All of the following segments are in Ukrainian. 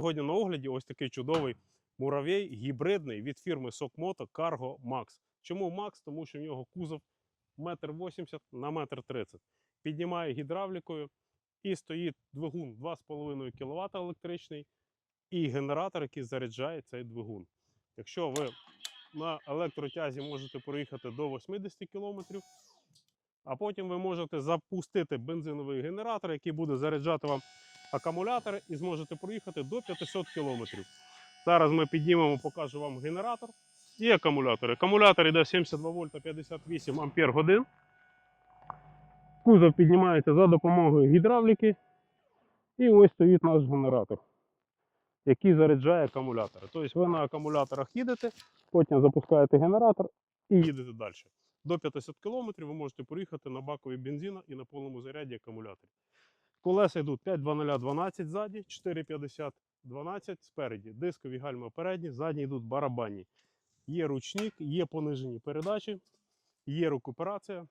Сьогодні на огляді ось такий чудовий муравей гібридний від фірми Сокмото Cargo Max. Чому Max? Тому що в нього кузов 1,80 м на 1,30 м. Піднімає гідравлікою і стоїть двигун 2,5 кВт електричний і генератор, який заряджає цей двигун. Якщо ви на електротязі можете проїхати до 80 км, а потім ви можете запустити бензиновий генератор, який буде заряджати вам акумулятори, і зможете проїхати до 500 км. Зараз ми піднімемо, покажу вам генератор і акумулятор. Акумулятор йде 72 вольта 58 ампер годин. Кузов піднімається за допомогою гідравліки. І ось стоїть наш генератор, який заряджає акумулятори. Тобто ви на акумуляторах їдете, потім запускаєте генератор і їдете далі. До 500 км ви можете проїхати на бакові бензина і на повному заряді акумуляторів. Колеса йдуть 5.0012 ззаді, 4.50 12 спереді. Дискові гальма передні, задні йдуть барабанні. Є ручник, є понижені передачі, є рекуперація.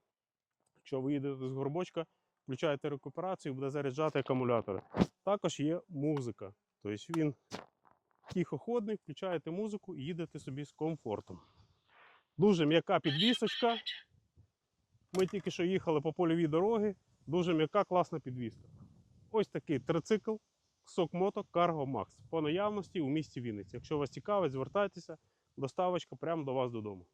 Якщо ви їдете з горбочка, включаєте рекуперацію, буде заряджати акумулятори. Також є музика. Тобто він тихоходний, включаєте музику і їдете собі з комфортом. Дуже м'яка підвісочка. Ми тільки що їхали по польовій дороги. Дуже м'яка, класна підвіска. Ось такий трицикл Сокмото Cargo Max по наявності у місті Вінниці. Якщо вас цікавить, звертайтеся, доставочка прямо до вас додому.